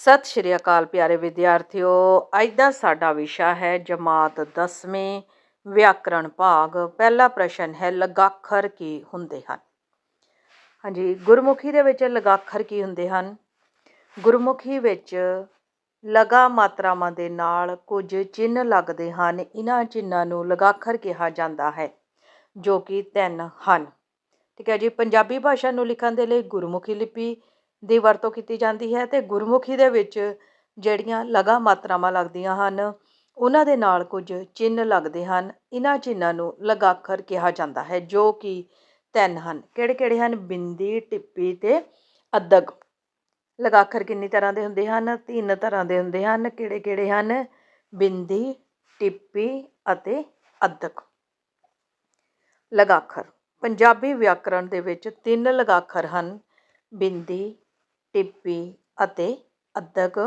ਸਤਿ ਸ਼੍ਰੀ ਅਕਾਲ ਪਿਆਰੇ ਵਿਦਿਆਰਥੀਓ। ਅੱਜ ਦਾ ਸਾਡਾ ਵਿਸ਼ਾ ਹੈ ਜਮਾਤ 10ਵੀਂ ਵਿਆਕਰਣ ਭਾਗ। ਪਹਿਲਾ ਪ੍ਰਸ਼ਨ ਹੈ, ਲਗਾਖਰ ਕੀ ਹੁੰਦੇ ਹਨ? ਹਾਂਜੀ, ਗੁਰਮੁਖੀ ਦੇ ਵਿੱਚ ਲਗਾਖਰ ਕੀ ਹੁੰਦੇ ਹਨ? ਗੁਰਮੁਖੀ ਵਿੱਚ ਲਗਾ ਮਾਤਰਾਵਾਂ ਦੇ ਨਾਲ ਕੁਝ ਚਿੰਨ੍ਹ ਲੱਗਦੇ ਹਨ। ਇਹਨਾਂ ਚਿੰਨਾਂ ਨੂੰ ਲਗਾਖਰ ਕਿਹਾ ਜਾਂਦਾ ਹੈ, ਜੋ ਕਿ ਤਿੰਨ ਹਨ। ਠੀਕ ਹੈ ਜੀ, ਪੰਜਾਬੀ ਭਾਸ਼ਾ ਨੂੰ ਲਿਖਣ ਦੇ ਲਈ ਗੁਰਮੁਖੀ ਲਿਪੀ ਦੀ ਵਰਤੋਂ ਕੀਤੀ ਜਾਂਦੀ ਹੈ ਅਤੇ ਗੁਰਮੁਖੀ ਦੇ ਵਿੱਚ ਜਿਹੜੀਆਂ ਲਗਾ ਮਾਤਰਾਵਾਂ ਲੱਗਦੀਆਂ ਹਨ, ਉਹਨਾਂ ਦੇ ਨਾਲ ਕੁਝ ਚਿੰਨ੍ਹ ਲੱਗਦੇ ਹਨ। ਇਹਨਾਂ ਚਿੰਨ੍ਹਾਂ ਨੂੰ ਲਗਾਖਰ ਕਿਹਾ ਜਾਂਦਾ ਹੈ, ਜੋ ਕਿ ਤਿੰਨ ਹਨ। ਕਿਹੜੇ ਕਿਹੜੇ ਹਨ? ਬਿੰਦੀ, ਟਿੱਪੀ ਅਤੇ ਅੱਧਕ ਲਗਾਖਰ ਕਿੰਨੀ ਤਰ੍ਹਾਂ ਦੇ ਹੁੰਦੇ ਹਨ? ਤਿੰਨ ਤਰ੍ਹਾਂ ਦੇ ਹੁੰਦੇ ਹਨ। ਕਿਹੜੇ ਕਿਹੜੇ ਹਨ? ਬਿੰਦੀ, ਟਿੱਪੀ ਅਤੇ ਅੱਧਕ ਲਗਾਖਰ। ਪੰਜਾਬੀ ਵਿਆਕਰਣ ਦੇ ਵਿੱਚ ਤਿੰਨ ਲਗਾਖਰ ਹਨ। ਬਿੰਦੀ ਟਿੱਪੀ ਅਤੇ ਅੱਧਕ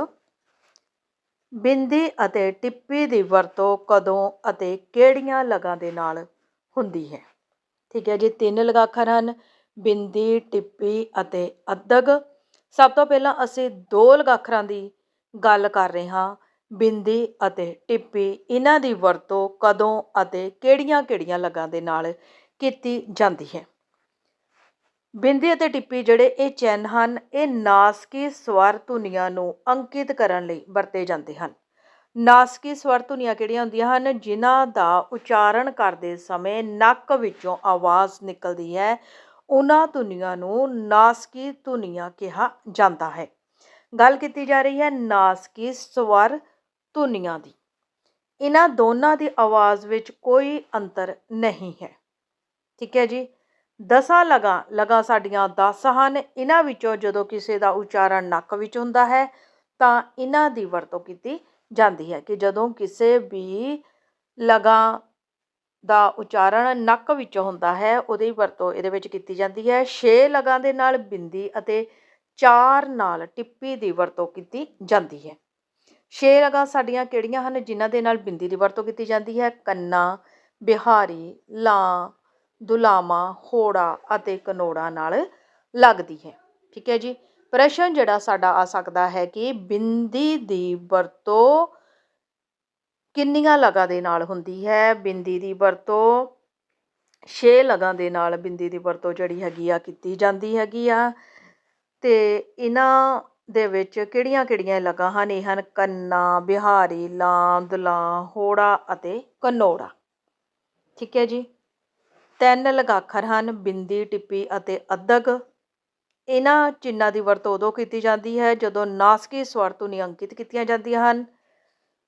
ਬਿੰਦੀ ਅਤੇ ਟਿੱਪੀ ਦੀ ਵਰਤੋਂ ਕਦੋਂ ਅਤੇ ਕਿਹੜੀਆਂ ਲਗਾਂ ਦੇ ਨਾਲ ਹੁੰਦੀ ਹੈ? ਠੀਕ ਹੈ ਜੀ, ਤਿੰਨ ਲਗਾਖਰ ਹਨ, ਬਿੰਦੀ, ਟਿੱਪੀ ਅਤੇ ਅੱਧਕ ਸਭ ਤੋਂ ਪਹਿਲਾਂ ਅਸੀਂ ਦੋ ਲਗਾਖਰਾਂ ਦੀ ਗੱਲ ਕਰ ਰਹੇ ਹਾਂ, ਬਿੰਦੀ ਅਤੇ ਟਿੱਪੀ। ਇਹਨਾਂ ਦੀ ਵਰਤੋਂ ਕਦੋਂ ਅਤੇ ਕਿਹੜੀਆਂ-ਕਿਹੜੀਆਂ ਲਗਾਂ ਦੇ ਨਾਲ ਕੀਤੀ ਜਾਂਦੀ ਹੈ? ਬਿੰਦੀ ਅਤੇ ਟਿੱਪੀ ਜਿਹੜੇ ਇਹ ਚਿੰਨ੍ਹ ਹਨ, ਇਹ ਨਾਸਕੀ ਸਵਰ ਧੁਨੀਆਂ ਨੂੰ ਅੰਕਿਤ ਕਰਨ ਲਈ ਵਰਤੇ ਜਾਂਦੇ ਹਨ। ਨਾਸਕੀ ਸਵਰ ਧੁਨੀਆਂ ਕਿਹੜੀਆਂ ਹੁੰਦੀਆਂ ਹਨ? ਜਿਨ੍ਹਾਂ ਦਾ ਉਚਾਰਨ ਕਰਦੇ ਸਮੇਂ ਨੱਕ ਵਿੱਚੋਂ ਆਵਾਜ਼ ਨਿਕਲਦੀ ਹੈ। ਉਹਨਾਂ ਧੁਨੀਆਂ ਨੂੰ ਨਾਸਕੀ ਧੁਨੀਆਂ ਕਿਹਾ ਜਾਂਦਾ ਹੈ। ਗੱਲ ਕੀਤੀ ਜਾ ਰਹੀ ਹੈ ਨਾਸਕੀ ਸਵਰ ਧੁਨੀਆਂ ਦੀ। ਇਹਨਾਂ ਦੋਨਾਂ ਦੀ ਆਵਾਜ਼ ਵਿੱਚ ਕੋਈ ਅੰਤਰ ਨਹੀਂ ਹੈ। ਠੀਕ ਹੈ ਜੀ? ਦਸਾਂ ਲਗਾਂ ਲਗਾਂ ਸਾਡੀਆਂ 10 ਹਨ। ਇਹਨਾਂ ਵਿੱਚੋਂ ਜਦੋਂ ਕਿਸੇ ਦਾ ਉਚਾਰਨ ਨੱਕ ਵਿੱਚ ਹੁੰਦਾ ਹੈ, ਤਾਂ ਇਹਨਾਂ ਦੀ ਵਰਤੋਂ ਕੀਤੀ ਜਾਂਦੀ ਹੈ ਕਿ ਜਦੋਂ ਕਿਸੇ ਵੀ ਲਗਾਂ ਦਾ ਉਚਾਰਨ ਨੱਕ ਵਿੱਚੋਂ ਹੁੰਦਾ ਹੈ, ਉਹਦੀ ਵਰਤੋਂ ਇਹਦੇ ਵਿੱਚ ਕੀਤੀ ਜਾਂਦੀ ਹੈ। ਛੇ ਲਗਾਂ ਦੇ ਨਾਲ ਬਿੰਦੀ ਅਤੇ ਚਾਰ ਨਾਲ ਟਿੱਪੀ ਦੀ ਵਰਤੋਂ ਕੀਤੀ ਜਾਂਦੀ ਹੈ। ਛੇ ਲਗਾਂ ਸਾਡੀਆਂ ਕਿਹੜੀਆਂ ਹਨ, ਜਿਨ੍ਹਾਂ ਦੇ ਨਾਲ ਬਿੰਦੀ ਦੀ ਵਰਤੋਂ ਕੀਤੀ ਜਾਂਦੀ ਹੈ? ਕੰਨਾ, ਬਿਹਾਰੀ, ਲਾਂ ਦੁਲਾਮਾ, ਹੋੜਾ ਅਤੇ ਕਨੋੜਾ ਨਾਲ ਲੱਗਦੀ ਹੈ। ਠੀਕ ਹੈ ਜੀ? ਪ੍ਰਸ਼ਨ ਜਿਹੜਾ ਸਾਡਾ ਆ ਸਕਦਾ ਹੈ ਕਿ ਬਿੰਦੀ ਦੀ ਵਰਤੋਂ ਕਿੰਨੀਆਂ ਲਗਾਂ ਦੇ ਨਾਲ ਹੁੰਦੀ ਹੈ? ਬਿੰਦੀ ਦੀ ਵਰਤੋਂ ਛੇ ਲਗਾਂ ਦੇ ਨਾਲ ਬਿੰਦੀ ਦੀ ਵਰਤੋਂ ਜਿਹੜੀ ਹੈਗੀ ਆ ਕੀਤੀ ਜਾਂਦੀ ਹੈਗੀ ਆ। ਤੇ ਇਹਨਾਂ ਦੇ ਵਿੱਚ ਕਿਹੜੀਆਂ-ਕਿਹੜੀਆਂ ਲਗਾਂ ਹਨ? ਇਹ ਹਨ ਕੰਨਾ, ਬਿਹਾਰੀ ਲਾਂ ਦੁਲਾਂ ਹੋੜਾ ਅਤੇ ਕਨੋੜਾ। ਠੀਕ ਹੈ ਜੀ? ਤਿੰਨ ਲਗਾਖਰ ਹਨ, ਬਿੰਦੀ, ਟਿੱਪੀ ਅਤੇ ਅੱਧਕ ਇਹਨਾਂ ਚਿੰਨ੍ਹਾਂ ਦੀ ਵਰਤੋਂ ਉਦੋਂ ਕੀਤੀ ਜਾਂਦੀ ਹੈ ਜਦੋਂ ਨਾਸਕੀ ਸਵਰ ਧੁਨੀ ਅੰਕਿਤ ਕੀਤੀਆਂ ਜਾਂਦੀਆਂ ਹਨ।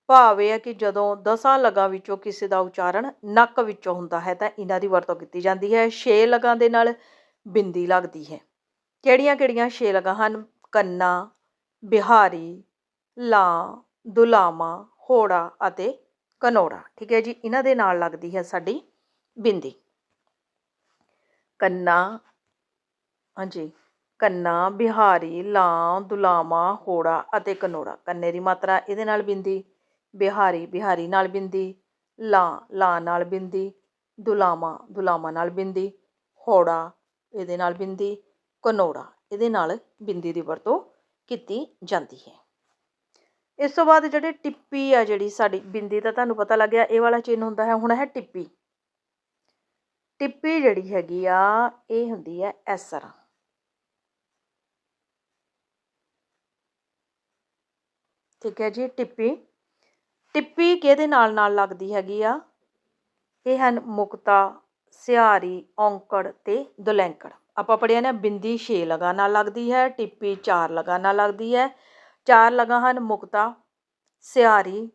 ਭਾਵ ਇਹ ਹੈ ਕਿ ਜਦੋਂ ਦਸਾਂ ਲਗਾਂ ਵਿੱਚੋਂ ਕਿਸੇ ਦਾ ਉਚਾਰਨ ਨੱਕ ਵਿੱਚੋਂ ਹੁੰਦਾ ਹੈ ਤਾਂ ਇਹਨਾਂ ਦੀ ਵਰਤੋਂ ਕੀਤੀ ਜਾਂਦੀ ਹੈ। ਛੇ ਲਗਾਂ ਦੇ ਨਾਲ ਬਿੰਦੀ ਲੱਗਦੀ ਹੈ। ਕਿਹੜੀਆਂ-ਕਿਹੜੀਆਂ ਛੇ ਲਗਾਂ ਹਨ? ਕੰਨਾ, ਬਿਹਾਰੀ, ਲਾਂ, ਦੁਲਾਮਾ, ਹੋੜਾ ਅਤੇ ਕਨੋੜਾ। ਠੀਕ ਹੈ ਜੀ, ਇਹਨਾਂ ਦੇ ਨਾਲ ਲੱਗਦੀ ਹੈ ਸਾਡੀ ਬਿੰਦੀ। ਕੰਨਾ, ਹਾਂਜੀ, ਕੰਨਾ, ਬਿਹਾਰੀ ਲਾਂ ਦੁਲਾਮਾ, ਹੋੜਾ ਅਤੇ ਕਨੋੜਾ। ਕੰਨੇ ਦੀ ਮਾਤਰਾ ਇਹਦੇ ਨਾਲ ਬਿੰਦੀ, ਬਿਹਾਰੀ ਬਿਹਾਰੀ ਨਾਲ ਬਿੰਦੀ ਲਾਂ ਲਾਂ ਨਾਲ ਬਿੰਦੀ, ਦੁਲਾਮਾ ਦੁਲਾਮਾ ਨਾਲ ਬਿੰਦੀ, ਹੋੜਾ ਇਹਦੇ ਨਾਲ ਬਿੰਦੀ, ਕਨੋੜਾ ਇਹਦੇ ਨਾਲ ਬਿੰਦੀ ਦੀ ਵਰਤੋਂ ਕੀਤੀ ਜਾਂਦੀ ਹੈ। ਇਸ ਤੋਂ ਬਾਅਦ ਜਿਹੜੇ ਟਿੱਪੀ ਆ ਜਿਹੜੀ ਸਾਡੀ ਬਿੰਦੀ ਤਾਂ ਤੁਹਾਨੂੰ ਪਤਾ ਲੱਗਿਆ ਇਹ ਵਾਲਾ ਚਿੰਨ੍ਹ ਹੁੰਦਾ ਹੈ, ਹੁਣ ਹੈ ਟਿੱਪੀ। ਟਿੱਪੀ ਜਿਹੜੀ ਹੈਗੀ ਆ, ਇਹ ਹੁੰਦੀ ਹੈ ਇਸ ਤਰ੍ਹਾਂ ਠੀਕ ਹੈ ਜੀ, ਟਿੱਪੀ। ਟਿੱਪੀ ਕਿਹਦੇ ਨਾਲ ਨਾਲ ਲੱਗਦੀ ਹੈਗੀ ਆ? ਇਹ ਹਨ ਮੁਕਤਾ, ਸਿਹਾਰੀ, ਔਂਕੜ ਤੇ ਦੁਲੈਂਕੜ। ਆਪਾਂ ਪੜਿਆ ਨਾ, ਬਿੰਦੀ 6 ਲਗਾ ਨਾਲ ਲੱਗਦੀ ਹੈ, ਟਿੱਪੀ 4 ਲਗਾ ਨਾਲ ਲੱਗਦੀ ਹੈ। ਚਾਰ ਲਗਾ ਹਨ ਮੁਕਤਾ, ਸਿਹਾਰੀ,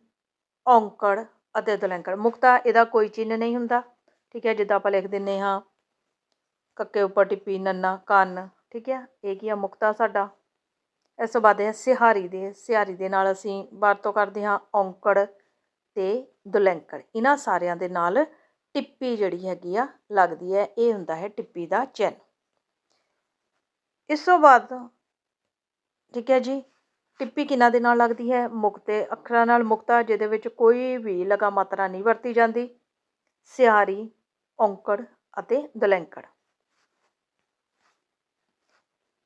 ਔਂਕੜ ਅਤੇ ਦੁਲੈਂਕੜ। ਮੁਕਤਾ, ਇਹਦਾ ਕੋਈ ਚਿੰਨ੍ਹ ਨਹੀਂ ਹੁੰਦਾ। ਠੀਕ ਹੈ, ਜਿੱਦਾਂ ਆਪਾਂ ਲਿਖ ਦਿੰਨੇ ਹਾਂ ਕੱਕੇ ਉੱਪਰ ਟਿੱਪੀ, ਨੰਨਾ, ਕੰਨ, ਠੀਕ ਹੈ, ਇਹ ਕੀ ਆ, ਮੁਕਤਾ ਸਾਡਾ। ਇਸ ਤੋਂ ਬਾਅਦ ਹੈ ਸਿਹਾਰੀ ਦੇ ਸਿਹਾਰੀ ਦੇ ਨਾਲ ਅਸੀਂ ਵਰਤੋਂ ਕਰਦੇ ਹਾਂ ਔਂਕੜ ਤੇ ਦੁਲੈਂਕੜ। ਇਹਨਾਂ ਸਾਰਿਆਂ ਦੇ ਨਾਲ ਟਿੱਪੀ ਜਿਹੜੀ ਹੈਗੀ ਆ, ਲੱਗਦੀ ਹੈ, ਇਹ ਹੁੰਦਾ ਹੈ ਟਿੱਪੀ ਦਾ ਚਿੰਨ ਇਸ ਤੋਂ ਬਾਅਦ, ਠੀਕ ਹੈ ਜੀ, ਟਿੱਪੀ ਕਿਨਾਂ ਦੇ ਨਾਲ ਲੱਗਦੀ ਹੈ? ਮੁਕਤੇ ਅੱਖਰਾਂ ਨਾਲ ਮੁਕਤਾ, ਜਿਹਦੇ ਵਿੱਚ ਕੋਈ ਵੀ ਲਗਾ ਮਾਤਰਾ ਨਹੀਂ ਵਰਤੀ ਜਾਂਦੀ। ਸਿਹਾਰੀ ਔਂਕੜ ਅਤੇ ਦਲੈਂਕੜ।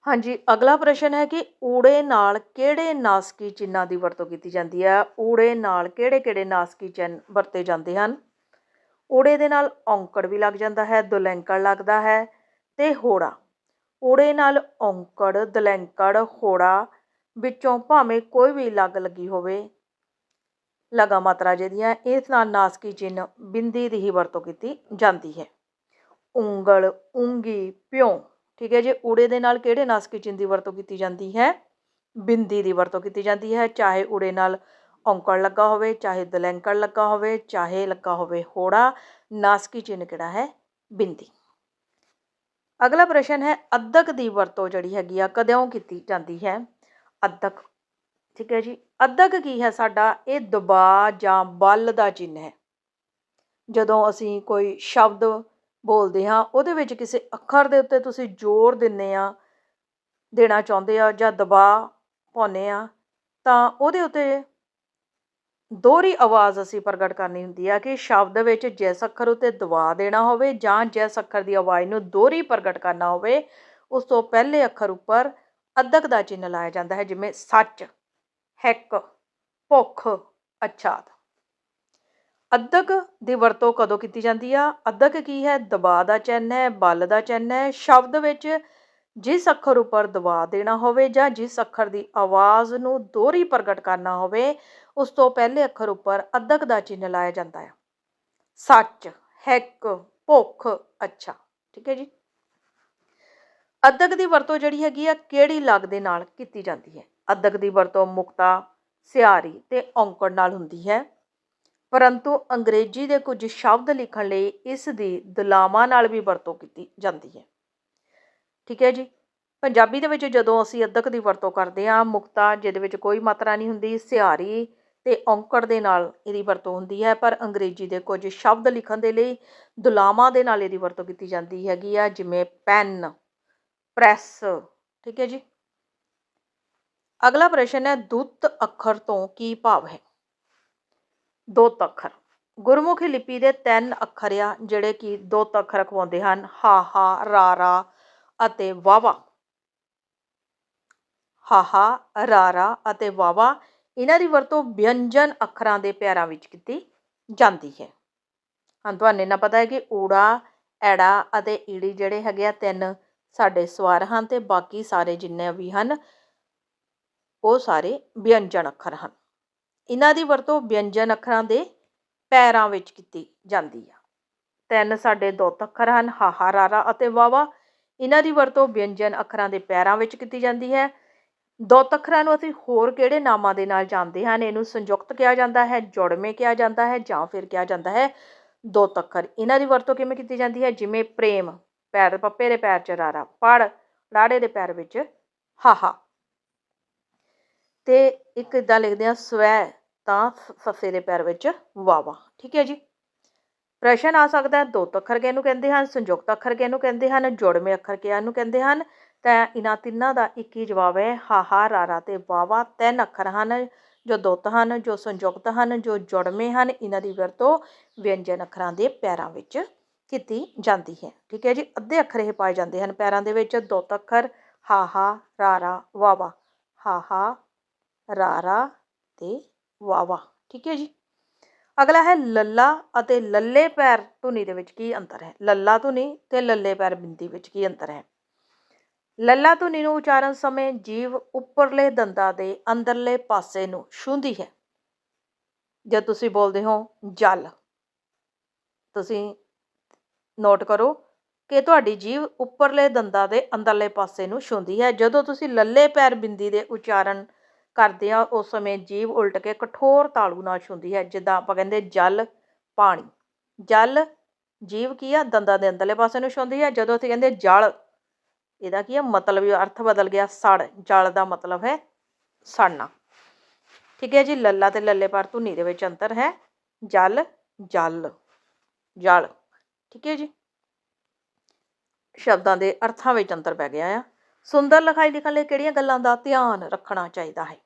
ਹਾਂਜੀ, ਅਗਲਾ ਪ੍ਰਸ਼ਨ ਹੈ ਕਿ ਊੜੇ ਨਾਲ ਕਿਹੜੇ ਨਾਸਕੀ ਚਿੰਨ੍ਹਾਂ ਦੀ ਵਰਤੋਂ ਕੀਤੀ ਜਾਂਦੀ ਹੈ? ਊੜੇ ਨਾਲ ਕਿਹੜੇ-ਕਿਹੜੇ ਨਾਸਕੀ ਚਿੰਨ੍ਹ ਵਰਤੇ ਜਾਂਦੇ ਹਨ? ਊੜੇ ਦੇ ਨਾਲ ਔਂਕੜ ਵੀ ਲੱਗ ਜਾਂਦਾ ਹੈ, ਦੁਲੈਂਕੜ ਲੱਗਦਾ ਹੈ ਤੇ ਹੋੜਾ। ਊੜੇ ਨਾਲ ਔਂਕੜ, ਦੁਲੈਂਕੜ, ਹੋੜਾ ਵਿੱਚੋਂ ਭਾਵੇਂ ਕੋਈ ਵੀ ਲੱਗ ਲੱਗੀ ਹੋਵੇ ਲਗਾ ਮਾਤਰਾ ਜਿਹੜੀਆਂ ਇਸ ਨਾਲ ਨਾਸਕੀ ਚਿੰਨ੍ਹ ਬਿੰਦੀ ਦੀ ਹੀ ਵਰਤੋਂ ਕੀਤੀ ਜਾਂਦੀ ਹੈ। ਉਂਗਲ, ਉਂਗੀ ਪਿਉ ਠੀਕ ਹੈ ਜੀ, ਊੜੇ ਦੇ ਨਾਲ ਕਿਹੜੇ ਨਾਸਕੀ ਚਿੰਨ੍ਹ ਦੀ ਵਰਤੋਂ ਕੀਤੀ ਜਾਂਦੀ ਹੈ? ਬਿੰਦੀ ਦੀ ਵਰਤੋਂ ਕੀਤੀ ਜਾਂਦੀ ਹੈ, ਚਾਹੇ ਊੜੇ ਨਾਲ ਔਂਕੜ ਲੱਗਾ ਹੋਵੇ, ਚਾਹੇ ਦਲੈਂਕੜ ਲੱਗਾ ਹੋਵੇ, ਚਾਹੇ ਲੱਗਾ ਹੋਵੇ ਹੋੜਾ, ਨਾਸਕੀ ਚਿੰਨ੍ਹ ਕਿਹੜਾ ਹੈ? ਬਿੰਦੀ। ਅਗਲਾ ਪ੍ਰਸ਼ਨ ਹੈ ਅੱਧਕ ਦੀ ਵਰਤੋਂ ਜਿਹੜੀ ਹੈਗੀ ਆ ਕਦੋਂ ਕੀਤੀ ਜਾਂਦੀ ਹੈ? ਅੱਧਕ ਠੀਕ ਹੈ ਜੀ। ਅੱਧਕ ਕੀ ਹੈ ਸਾਡਾ? ਇਹ ਦਬਾਅ ਜਾਂ ਬਲ ਦਾ ਚਿੰਨ੍ਹ ਹੈ। ਜਦੋਂ ਅਸੀਂ ਕੋਈ ਸ਼ਬਦ ਬੋਲਦੇ ਹਾਂ, ਉਹਦੇ ਵਿੱਚ ਕਿਸੇ ਅੱਖਰ ਦੇ ਉੱਤੇ ਤੁਸੀਂ ਜ਼ੋਰ ਦਿੰਨੇ ਆ, ਦੇਣਾ ਚਾਹੁੰਦੇ ਆ ਜਾਂ ਦਬਾਅ ਪਾਉਂਦੇ ਆ, ਤਾਂ ਉਹਦੇ ਉੱਤੇ ਦੋਹਰੀ ਆਵਾਜ਼ ਅਸੀਂ ਪ੍ਰਗਟ ਕਰਨੀ ਹੁੰਦੀ ਆ ਕਿ ਸ਼ਬਦ ਵਿੱਚ ਜਿਸ ਅੱਖਰ ਉੱਤੇ ਦਬਾਅ ਦੇਣਾ ਹੋਵੇ ਜਾਂ ਜਿਸ ਅੱਖਰ ਦੀ ਆਵਾਜ਼ ਨੂੰ ਦੋਹਰੀ ਪ੍ਰਗਟ ਕਰਨਾ ਹੋਵੇ, ਉਸ ਤੋਂ ਪਹਿਲੇ ਅੱਖਰ ਉੱਪਰ ਅੱਧਕ ਦਾ ਚਿੰਨ੍ਹ ਲਾਇਆ ਜਾਂਦਾ ਹੈ, ਜਿਵੇਂ ਸੱਚ। ਹਿੱਕ, ਭੁੱਖ ਅਛਾਤ ਅੱਧਕ ਦੀ ਵਰਤੋਂ ਕਦੋਂ ਕੀਤੀ ਜਾਂਦੀ ਆ? ਅੱਧਕ ਕੀ ਹੈ? ਦਬਾਅ ਦਾ ਚਿੰਨ੍ਹ ਹੈ, ਬਲ ਦਾ ਚਿੰਨ੍ਹ ਹੈ। ਸ਼ਬਦ ਵਿੱਚ ਜਿਸ ਅੱਖਰ ਉੱਪਰ ਦਬਾਅ ਦੇਣਾ ਹੋਵੇ ਜਾਂ ਜਿਸ ਅੱਖਰ ਦੀ ਆਵਾਜ਼ ਨੂੰ ਦੋਹਰੀ ਪ੍ਰਗਟ ਕਰਨਾ ਹੋਵੇ, ਉਸ ਤੋਂ ਪਹਿਲੇ ਅੱਖਰ ਉੱਪਰ ਅੱਧਕ ਦਾ ਚਿੰਨ੍ਹ ਲਾਇਆ ਜਾਂਦਾ ਹੈ ਸੱਚ, ਹਿੱਕ, ਭੁੱਖ, ਅੱਛਾ। ਠੀਕ ਹੈ ਜੀ? ਅੱਧਕ ਦੀ ਵਰਤੋਂ ਜਿਹੜੀ ਹੈਗੀ ਆ, ਕਿਹੜੀ ਲਗ ਦੇ ਨਾਲ ਕੀਤੀ ਜਾਂਦੀ ਹੈ? ਅੱਧਕ ਦੀ ਵਰਤੋਂ ਮੁਕਤਾ, ਸਿਆਰੀ ਤੇ ਔਂਕੜ ਨਾਲ ਹੁੰਦੀ ਹੈ। ਪਰੰਤੂ ਅੰਗਰੇਜ਼ੀ ਦੇ ਕੁਝ ਸ਼ਬਦ ਲਿਖਣ ਲਈ ਇਸ ਦੀ ਦੁਲਾਵਾਂ ਨਾਲ ਵੀ ਵਰਤੋਂ ਕੀਤੀ ਜਾਂਦੀ ਹੈ। ਠੀਕ ਹੈ ਜੀ? ਪੰਜਾਬੀ ਦੇ ਵਿੱਚ ਜਦੋਂ ਅਸੀਂ ਅੱਧਕ ਦੀ ਵਰਤੋਂ ਕਰਦੇ ਹਾਂ, ਮੁਕਤਾ ਜਿਹਦੇ ਵਿੱਚ ਕੋਈ ਮਾਤਰਾ ਨਹੀਂ ਹੁੰਦੀ ਸਿਹਾਰੀ ਤੇ ਔਂਕੜ ਦੇ ਨਾਲ ਇਹਦੀ ਵਰਤੋਂ ਹੁੰਦੀ ਹੈ, ਪਰ ਅੰਗਰੇਜ਼ੀ ਦੇ ਕੁਝ ਸ਼ਬਦ ਲਿਖਣ ਦੇ ਲਈ ਦੁਲਾਵਾਂ ਦੇ ਨਾਲ ਇਹਦੀ ਵਰਤੋਂ ਕੀਤੀ ਜਾਂਦੀ ਹੈਗੀ ਆ, ਜਿਵੇਂ ਪੈਨ। ਪ੍ਰੈਸ, ਠੀਕ ਹੈ ਜੀ। ਅਗਲਾ ਪ੍ਰਸ਼ਨ ਹੈ, ਦੁੱਤ ਅੱਖਰ ਤੋਂ ਕੀ ਭਾਵ ਹੈ? ਦੁੱਤ ਅੱਖਰ। ਗੁਰਮੁਖੀ ਲਿਪੀ ਦੇ ਤਿੰਨ ਅੱਖਰ ਆ, ਜਿਹੜੇ ਕਿ ਦੁੱਤ ਅੱਖਰ ਅਖਵਾਉਂਦੇ ਹਨ। ਹਾ ਹਾ, ਰਾ ਰਾ ਅਤੇ ਵਾਵਾ ਹਾ ਹਾ, ਰਾ ਰਾ ਅਤੇ ਵਾਵਾ ਇਹਨਾਂ ਦੀ ਵਰਤੋਂ ਵਿਅੰਜਨ ਅੱਖਰਾਂ ਦੇ ਪੈਰਾਂ ਵਿੱਚ ਕੀਤੀ ਜਾਂਦੀ ਹੈ। ਹਾਂ, ਤੁਹਾਨੂੰ ਇਹਨਾਂ ਪਤਾ ਹੈ ਕਿ ਊੜਾ, ਐੜਾ ਅਤੇ ਈੜੀ ਜਿਹੜੇ ਹੈਗੇ ਆ ਤਿੰਨ ਸਾਡੇ ਸਵਾਰ ਹਨ ਤੇ ਬਾਕੀ ਸਾਰੇ ਜਿੰਨੇ ਵੀ ਹਨ, ਉਹ ਸਾਰੇ ਵਿਅੰਜਨ ਅੱਖਰ ਹਨ। ਇਹਨਾਂ ਦੀ ਵਰਤੋਂ ਵਿਅੰਜਨ ਅੱਖਰਾਂ ਦੇ ਪੈਰਾਂ ਵਿੱਚ ਕੀਤੀ ਜਾਂਦੀ ਆ। ਤਿੰਨ ਸਾਡੇ ਦੋ ਅੱਖਰ ਹਨ ਹਾਹਾ ਰਾਰਾ ਅਤੇ ਵਾਵਾ ਇਹਨਾਂ ਦੀ ਵਰਤੋਂ ਵਿਅੰਜਨ ਅੱਖਰਾਂ ਦੇ ਪੈਰਾਂ ਵਿੱਚ ਕੀਤੀ ਜਾਂਦੀ ਹੈ। ਦੋ ਅੱਖਰਾਂ ਨੂੰ ਅਸੀਂ ਹੋਰ ਕਿਹੜੇ ਨਾਮਾਂ ਦੇ ਨਾਲ ਜਾਣਦੇ ਹਨ? ਇਹਨੂੰ ਸੰਯੁਕਤ ਕਿਹਾ ਜਾਂਦਾ ਹੈ, ਜੁੜਵੇਂ ਕਿਹਾ ਜਾਂਦਾ ਹੈ ਜਾਂ ਫਿਰ ਕਿਹਾ ਜਾਂਦਾ ਹੈ ਦੋ ਅੱਖਰ। ਇਹਨਾਂ ਦੀ ਵਰਤੋਂ ਕਿਵੇਂ ਕੀਤੀ ਜਾਂਦੀ ਹੈ? ਜਿਵੇਂ ਪ੍ਰੇਮ ਪੈਰ ਪੱਪੇ ਦੇ ਪੈਰ 'ਚ ਰਾਰਾ, ਪੜ ਰਾੜੇ ਦੇ ਪੈਰ ਵਿੱਚ ਹਾਹਾ ਤੇ ਇੱਕ ਇਦਾਂ ਲਿਖਦੇ ਆ, ਸਵੈ ਤਾਂ ਫੱਫੇ ਦੇ ਪੈਰ ਵਿੱਚ ਵਾਵਾ ਠੀਕ ਹੈ ਜੀ? ਪ੍ਰਸ਼ਨ ਆ ਸਕਦਾ ਹੈ, ਦੋ ਅੱਖਰ ਕਿਹਨੂੰ ਕਹਿੰਦੇ ਹਨ ਸੰਯੁਕਤ ਅੱਖਰ ਕਿਹਨੂੰ ਕਹਿੰਦੇ ਹਨ, ਜੁੜਵੇਂ ਅੱਖਰ ਕਿਹਨੂੰ ਕਹਿੰਦੇ ਹਨ? ਤਾਂ ਇਹਨਾਂ ਤਿੰਨਾਂ ਦਾ ਇੱਕ ਹੀ ਜਵਾਬ ਹੈ ਹਾਹਾ ਰਾਰਾ ਤੇ ਵਾਵਾ ਤਿੰਨ ਅੱਖਰ ਹਨ, ਜੋ ਦੁੱਤ ਹਨ, ਜੋ ਸੰਯੁਕਤ ਹਨ, ਜੋ ਜੁੜਵੇਂ ਹਨ, ਇਹਨਾਂ ਦੀ ਵਰਤੋਂ ਵਿਅੰਜਨ ਅੱਖਰਾਂ ਦੇ ਪੈਰਾਂ ਵਿੱਚ ਕੀਤੀ ਜਾਂਦੀ ਹੈ। ਠੀਕ ਹੈ ਜੀ, ਅੱਧੇ ਅੱਖਰ ਇਹ ਪਾਏ ਜਾਂਦੇ ਹਨ। ਪੈਰਾਂ ਦੇ ਵਿੱਚ ਦੋ ਅੱਖਰ ਹਾਹਾ ਰਾਰਾ ਵਾਵਾ ਹਾਹਾ ਰਾਰਾ ਤੇ ਵਾਵਾ ਠੀਕ ਹੈ ਜੀ। ਅਗਲਾ ਹੈ ਲੱਲਾ ਅਤੇ ਲੱਲੇ ਪੈਰ ਧੁਨੀ ਦੇ ਵਿੱਚ ਕੀ ਅੰਤਰ ਹੈ? ਲੱਲਾ ਧੁਨੀ ਤੇ ਲੱਲੇ ਪੈਰ ਬਿੰਦੀ ਵਿੱਚ ਕੀ ਅੰਤਰ ਹੈ? ਲੱਲਾ ਧੁਨੀ ਨੂੰ ਉਚਾਰਨ ਸਮੇਂ ਜੀਵ ਉੱਪਰਲੇ ਦੰਦਾਂ ਦੇ ਅੰਦਰਲੇ ਪਾਸੇ ਨੂੰ ਛੂੰਹਦੀ ਹੈ। ਜਦ ਤੁਸੀਂ ਬੋਲਦੇ ਹੋ ਜਲ, ਤੁਸੀਂ ਨੋਟ ਕਰੋ ਕਿ ਤੁਹਾਡੀ ਜੀਵ ਉੱਪਰਲੇ ਦੰਦਾਂ ਦੇ ਅੰਦਰਲੇ ਪਾਸੇ ਨੂੰ ਛੂੰਹਦੀ ਹੈ। ਜਦੋਂ ਤੁਸੀਂ ਲੱਲੇ ਪੈਰ ਬਿੰਦੀ ਦੇ ਉਚਾਰਨ ਕਰਦੇ ਆ, ਉਸ ਸਮੇਂ ਜੀਵ ਉਲਟ ਕੇ ਕਠੋਰ ਤਾਲੂ ਨਾਲ ਛੂੰਦੀ ਹੈ। ਜਿੱਦਾਂ ਆਪਾਂ ਕਹਿੰਦੇ ਜਲ, ਪਾਣੀ। ਜਲ ਜੀਵ ਕੀ ਆ? ਦੰਦਾਂ ਦੇ ਅੰਦਰਲੇ ਪਾਸੇ ਨੂੰ ਛੁੰਦੀ ਹੈ। ਜਦੋਂ ਅਸੀਂ ਕਹਿੰਦੇ ਜਲ, ਇਹਦਾ ਕੀ ਆ? ਮਤਲਬ ਅਰਥ ਬਦਲ ਗਿਆ ਸੜ। ਜਲ ਦਾ ਮਤਲਬ ਹੈ ਸੜਨਾ। ਠੀਕ ਹੈ ਜੀ? ਲੱਲਾ ਤੇ ਲੱਲੇ ਪਰ ਧੁਨੀ ਦੇ ਵਿੱਚ ਅੰਤਰ ਹੈ। ਜਲ ਜਲ ਜਲ। ਠੀਕ ਹੈ ਜੀ? ਸ਼ਬਦਾਂ ਦੇ ਅਰਥਾਂ ਵਿੱਚ ਅੰਤਰ ਪੈ ਗਿਆ ਆ। ਸੁੰਦਰ ਲਿਖਾਈ ਲਿਖਣ ਲਈ ਕਿਹੜੀਆਂ ਗੱਲਾਂ ਦਾ ਧਿਆਨ ਰੱਖਣਾ ਚਾਹੀਦਾ ਹੈ?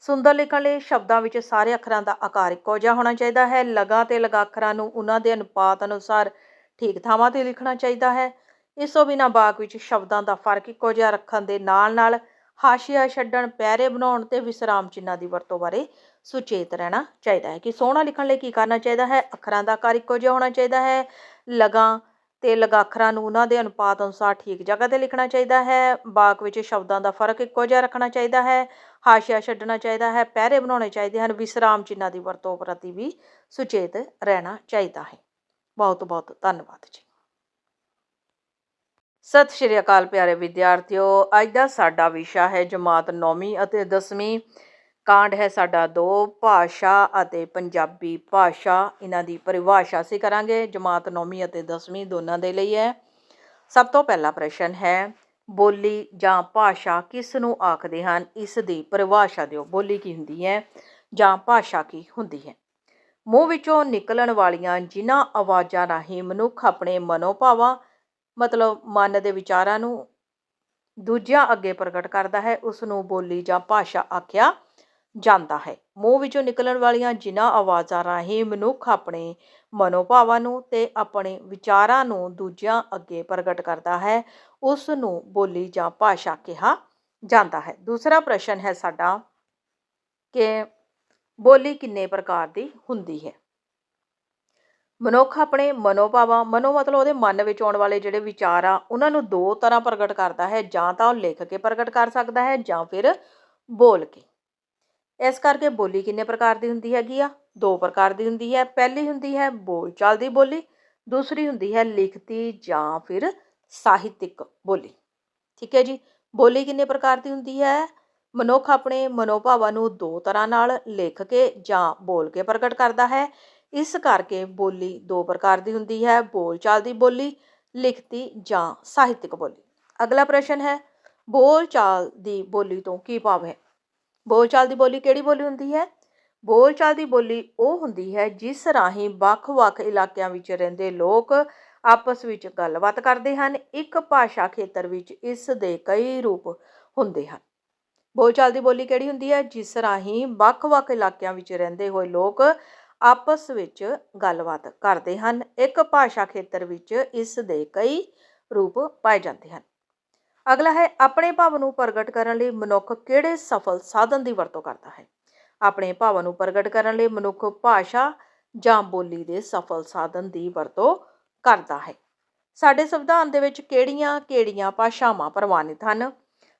ਸੁੰਦਰ ਲਿਖਣ ਲਈ ਸ਼ਬਦਾਂ ਵਿੱਚ ਸਾਰੇ ਅੱਖਰਾਂ ਦਾ ਆਕਾਰ ਇੱਕੋ ਜਿਹਾ ਹੋਣਾ ਚਾਹੀਦਾ ਹੈ। ਲਗਾ ਤੇ ਲਗਾ ਅੱਖਰਾਂ ਨੂੰ ਉਹਨਾਂ ਦੇ ਅਨੁਪਾਤ ਅਨੁਸਾਰ ਠੀਕ ਥਾਵਾਂ ਤੇ ਲਿਖਣਾ ਚਾਹੀਦਾ ਹੈ। ਇਸ ਤੋਂ ਬਿਨਾਂ ਬਾਗ ਵਿੱਚ ਸ਼ਬਦਾਂ ਦਾ ਫ਼ਰਕ ਇੱਕੋ ਜਿਹਾ ਰੱਖਣ ਦੇ ਨਾਲ ਨਾਲ ਹਾਸ਼ੀਆ ਛੱਡਣ, ਪੈਰੇ ਬਣਾਉਣ ਤੇ ਵਿਸਰਾਮ ਚਿੰਨ੍ਹਾਂ ਦੀ ਵਰਤੋਂ ਬਾਰੇ ਸੁਚੇਤ ਰਹਿਣਾ ਚਾਹੀਦਾ ਹੈ। ਕਿ ਸੋਹਣਾ ਲਿਖਣ ਲਈ ਕੀ ਕਰਨਾ ਚਾਹੀਦਾ ਹੈ? ਅੱਖਰਾਂ ਦਾ ਆਕਾਰ ਇੱਕੋ ਜਿਹਾ ਹੋਣਾ ਚਾਹੀਦਾ ਹੈ। ਲਗਾਂ ਤੇ ਲਗਾਖਰਾਂ ਨੂੰ ਉਹਨਾਂ ਦੇ ਅਨੁਪਾਤ ਅਨੁਸਾਰ ਠੀਕ ਜਗ੍ਹਾ ਤੇ ਲਿਖਣਾ ਚਾਹੀਦਾ ਹੈ। ਵਾਕ ਵਿੱਚ ਸ਼ਬਦਾਂ ਦਾ ਫ਼ਰਕ ਇੱਕੋ ਜਿਹਾ ਰੱਖਣਾ ਚਾਹੀਦਾ ਹੈ। ਹਾਸ਼ੀਆ ਛੱਡਣਾ ਚਾਹੀਦਾ ਹੈ। ਪਹਿਰੇ ਬਣਾਉਣੇ ਚਾਹੀਦੇ ਹਨ। ਵਿਸਰਾਮ ਚਿੰਨ੍ਹਾਂ ਦੀ ਵਰਤੋਂ ਪ੍ਰਤੀ ਵੀ ਸੁਚੇਤ ਰਹਿਣਾ ਚਾਹੀਦਾ ਹੈ। ਬਹੁਤ ਬਹੁਤ ਧੰਨਵਾਦ ਜੀ। ਸਤਿ ਸ਼੍ਰੀ ਅਕਾਲ ਪਿਆਰੇ ਵਿਦਿਆਰਥੀਓ। ਅੱਜ ਦਾ ਸਾਡਾ ਵਿਸ਼ਾ ਹੈ ਜਮਾਤ 9ਵੀਂ ਅਤੇ 10ਵੀਂ ਕਾਂਡ ਹੈ ਸਾਡਾ, ਦੋ ਭਾਸ਼ਾ ਅਤੇ ਪੰਜਾਬੀ ਭਾਸ਼ਾ, ਇਹਨਾਂ ਦੀ ਪਰਿਭਾਸ਼ਾ ਅਸੀਂ ਕਰਾਂਗੇ, ਜਮਾਤ 9ਵੀਂ ਅਤੇ 10ਵੀਂ ਦੋਨਾਂ ਦੇ ਲਈ ਹੈ। ਸਭ ਤੋਂ ਪਹਿਲਾ ਪ੍ਰਸ਼ਨ ਹੈ, ਬੋਲੀ ਜਾਂ ਭਾਸ਼ਾ ਕਿਸ ਨੂੰ ਆਖਦੇ ਹਨ? ਇਸ ਦੀ ਪਰਿਭਾਸ਼ਾ ਦਿਓ। ਬੋਲੀ ਕੀ ਹੁੰਦੀ ਹੈ ਜਾਂ ਭਾਸ਼ਾ ਕੀ ਹੁੰਦੀ ਹੈ? ਮੂੰਹ ਵਿੱਚੋਂ ਨਿਕਲਣ ਵਾਲੀਆਂ ਜਿਨ੍ਹਾਂ ਆਵਾਜ਼ਾਂ ਰਾਹੀਂ ਮਨੁੱਖ ਆਪਣੇ ਮਨੋਭਾਵਾਂ, ਮਤਲਬ ਮਨ ਦੇ ਵਿਚਾਰਾਂ ਨੂੰ ਦੂਜਿਆਂ ਅੱਗੇ ਪ੍ਰਗਟ ਕਰਦਾ ਹੈ ਉਸ ਨੂੰ ਬੋਲੀ ਜਾਂ ਭਾਸ਼ਾ ਆਖਿਆ ਜਾਂਦਾ ਹੈ। ਮੂੰਹ ਵਿੱਚੋਂ ਨਿਕਲਣ ਵਾਲੀਆਂ ਜਿਨ੍ਹਾਂ ਆਵਾਜ਼ਾਂ ਰਾਹੀਂ ਮਨੁੱਖ ਆਪਣੇ ਮਨੋਭਾਵਾਂ ਨੂੰ ਤੇ ਆਪਣੇ ਵਿਚਾਰਾਂ ਨੂੰ ਦੂਜਿਆਂ ਅੱਗੇ ਪ੍ਰਗਟ ਕਰਦਾ ਹੈ, ਉਸ ਨੂੰ ਬੋਲੀ ਜਾਂ ਭਾਸ਼ਾ ਕਿਹਾ ਜਾਂਦਾ ਹੈ। ਦੂਸਰਾ ਪ੍ਰਸ਼ਨ ਹੈ ਸਾਡਾ ਕਿ ਬੋਲੀ ਕਿੰਨੇ ਪ੍ਰਕਾਰ ਦੀ ਹੁੰਦੀ ਹੈ? ਮਨੁੱਖ ਆਪਣੇ ਮਨੋਭਾਵਾਂ, ਮਨੋ ਮਤਲਬ ਉਹਦੇ ਮਨ ਵਿੱਚ ਆਉਣ ਵਾਲੇ ਜਿਹੜੇ ਵਿਚਾਰ ਆ, ਉਹਨਾਂ ਨੂੰ ਦੋ ਤਰ੍ਹਾਂ ਪ੍ਰਗਟ ਕਰਦਾ ਹੈ, ਜਾਂ ਤਾਂ ਉਹ ਲਿਖ ਕੇ ਪ੍ਰਗਟ ਕਰ ਸਕਦਾ ਹੈ ਜਾਂ ਫਿਰ ਬੋਲ ਕੇ। ਇਸ ਕਰਕੇ ਬੋਲੀ ਕਿੰਨੇ ਪ੍ਰਕਾਰ ਦੀ ਹੁੰਦੀ ਹੈਗੀ ਆ? ਦੋ ਪ੍ਰਕਾਰ ਦੀ ਹੁੰਦੀ ਹੈ। ਪਹਿਲੀ ਹੁੰਦੀ ਹੈ ਬੋਲਚਾਲ ਦੀ ਬੋਲੀ, ਦੂਸਰੀ ਹੁੰਦੀ ਹੈ ਲਿਖਤੀ ਜਾਂ ਫਿਰ ਸਾਹਿਤਿਕ ਬੋਲੀ। ਠੀਕ ਹੈ ਜੀ? ਬੋਲੀ ਕਿੰਨੇ ਪ੍ਰਕਾਰ ਦੀ ਹੁੰਦੀ ਹੈ? ਮਨੁੱਖ ਆਪਣੇ ਮਨੋਭਾਵਾਂ ਨੂੰ ਦੋ ਤਰ੍ਹਾਂ ਨਾਲ ਲਿਖ ਕੇ ਜਾਂ ਬੋਲ ਕੇ ਪ੍ਰਗਟ ਕਰਦਾ ਹੈ। ਇਸ ਕਰਕੇ ਬੋਲੀ ਦੋ ਪ੍ਰਕਾਰ ਦੀ ਹੁੰਦੀ ਹੈ, ਬੋਲਚਾਲ ਦੀ ਬੋਲੀ, ਲਿਖਤੀ ਜਾਂ ਸਾਹਿਤਿਕ ਬੋਲੀ। ਅਗਲਾ ਪ੍ਰਸ਼ਨ ਹੈ, ਬੋਲਚਾਲ ਦੀ ਬੋਲੀ ਤੋਂ ਕੀ ਭਾਵ ਹੈ? ਬੋਲਚਾਲ ਦੀ ਬੋਲੀ ਕਿਹੜੀ ਬੋਲੀ ਹੁੰਦੀ ਹੈ? ਬੋਲਚਾਲ ਦੀ ਬੋਲੀ ਉਹ ਹੁੰਦੀ ਹੈ ਜਿਸ ਰਾਹੀਂ ਵੱਖ-ਵੱਖ ਇਲਾਕਿਆਂ ਵਿੱਚ ਰਹਿੰਦੇ ਲੋਕ ਆਪਸ ਵਿੱਚ ਗੱਲਬਾਤ ਕਰਦੇ ਹਨ, ਇੱਕ ਭਾਸ਼ਾ ਖੇਤਰ ਵਿੱਚ ਇਸ ਦੇ ਕਈ ਰੂਪ ਹੁੰਦੇ ਹਨ। ਬੋਲਚਾਲ ਦੀ ਬੋਲੀ ਕਿਹੜੀ ਹੁੰਦੀ ਹੈ? ਜਿਸ ਰਾਹੀਂ ਵੱਖ-ਵੱਖ ਇਲਾਕਿਆਂ ਵਿੱਚ ਰਹਿੰਦੇ ਹੋਏ ਲੋਕ ਆਪਸ ਵਿੱਚ ਗੱਲਬਾਤ ਕਰਦੇ ਹਨ, ਇੱਕ ਭਾਸ਼ਾ ਖੇਤਰ ਵਿੱਚ ਇਸ ਦੇ ਕਈ ਰੂਪ ਪਾਏ ਜਾਂਦੇ ਹਨ। ਅਗਲਾ ਹੈ, ਆਪਣੇ ਭਾਵ ਨੂੰ ਪ੍ਰਗਟ ਕਰਨ ਲਈ ਮਨੁੱਖ ਕਿਹੜੇ ਸਫਲ ਸਾਧਨ ਦੀ ਵਰਤੋਂ ਕਰਦਾ ਹੈ? ਆਪਣੇ ਭਾਵਾਂ ਨੂੰ ਪ੍ਰਗਟ ਕਰਨ ਲਈ ਮਨੁੱਖ ਭਾਸ਼ਾ ਜਾਂ ਬੋਲੀ ਦੇ ਸਫਲ ਸਾਧਨ ਦੀ ਵਰਤੋਂ ਕਰਦਾ ਹੈ। ਸਾਡੇ ਸੰਵਿਧਾਨ ਦੇ ਵਿੱਚ ਕਿਹੜੀਆਂ-ਕਿਹੜੀਆਂ ਭਾਸ਼ਾਵਾਂ ਪ੍ਰਵਾਨਿਤ ਹਨ?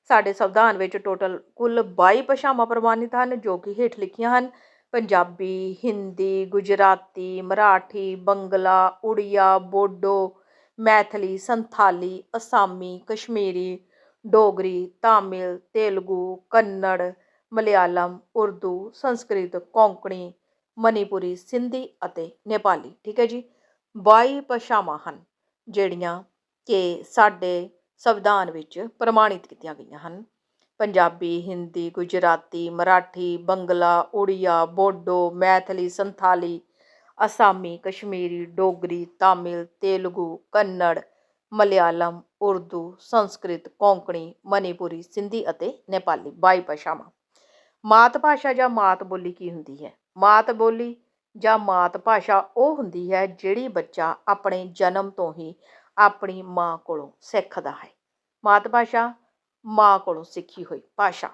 ਸਾਡੇ ਸੰਵਿਧਾਨ ਵਿੱਚ ਟੋਟਲ ਕੁੱਲ 22 ਭਾਸ਼ਾਵਾਂ ਪ੍ਰਵਾਨਿਤ ਹਨ, ਜੋ ਕਿ ਹੇਠ ਲਿਖੀਆਂ ਹਨ। ਪੰਜਾਬੀ, ਹਿੰਦੀ, ਗੁਜਰਾਤੀ, ਮਰਾਠੀ, ਬੰਗਲਾ, ਉੜੀਆ, ਬੋਡੋ ਮੈਥਲੀ, ਸੰਥਾਲੀ, ਅਸਾਮੀ, ਕਸ਼ਮੀਰੀ, ਡੋਗਰੀ, ਤਾਮਿਲ, ਤੇਲਗੂ, ਕੰਨੜ, ਮਲਿਆਲਮ, ਉਰਦੂ, ਸੰਸਕ੍ਰਿਤ, ਕੋਂਕਣੀ, ਮਨੀਪੁਰੀ, ਸਿੰਧੀ ਅਤੇ ਨੇਪਾਲੀ। ਠੀਕ ਹੈ ਜੀ? ਬਾਈ ਭਾਸ਼ਾਵਾਂ ਹਨ ਜਿਹੜੀਆਂ ਕਿ ਸਾਡੇ ਸੰਵਿਧਾਨ ਵਿੱਚ ਪ੍ਰਮਾਣਿਤ ਕੀਤੀਆਂ ਗਈਆਂ ਹਨ। ਪੰਜਾਬੀ, ਹਿੰਦੀ, ਗੁਜਰਾਤੀ, ਮਰਾਠੀ, ਬੰਗਲਾ, ਉੜੀਆ, ਬੋਡੋ, ਮੈਥਲੀ, ਸੰਥਾਲੀ ਅਸਾਮੀ, ਕਸ਼ਮੀਰੀ, ਡੋਗਰੀ, ਤਾਮਿਲ, ਤੇਲਗੂ, ਕੰਨੜ, ਮਲਿਆਲਮ, ਉਰਦੂ, ਸੰਸਕ੍ਰਿਤ, ਕੋਂਕਣੀ, ਮਨੀਪੁਰੀ, ਸਿੰਧੀ ਅਤੇ ਨੇਪਾਲੀ ਬਾਈ ਭਾਸ਼ਾਵਾਂ। ਮਾਤ ਭਾਸ਼ਾ ਜਾਂ ਮਾਤ ਬੋਲੀ ਕੀ ਹੁੰਦੀ ਹੈ? ਮਾਤ ਬੋਲੀ ਜਾਂ ਮਾਤ ਭਾਸ਼ਾ ਉਹ ਹੁੰਦੀ ਹੈ ਜਿਹੜੀ ਬੱਚਾ ਆਪਣੇ ਜਨਮ ਤੋਂ ਹੀ ਆਪਣੀ ਮਾਂ ਕੋਲੋਂ ਸਿੱਖਦਾ ਹੈ। ਮਾਤ ਭਾਸ਼ਾ ਮਾਂ ਕੋਲੋਂ ਸਿੱਖੀ ਹੋਈ ਭਾਸ਼ਾ।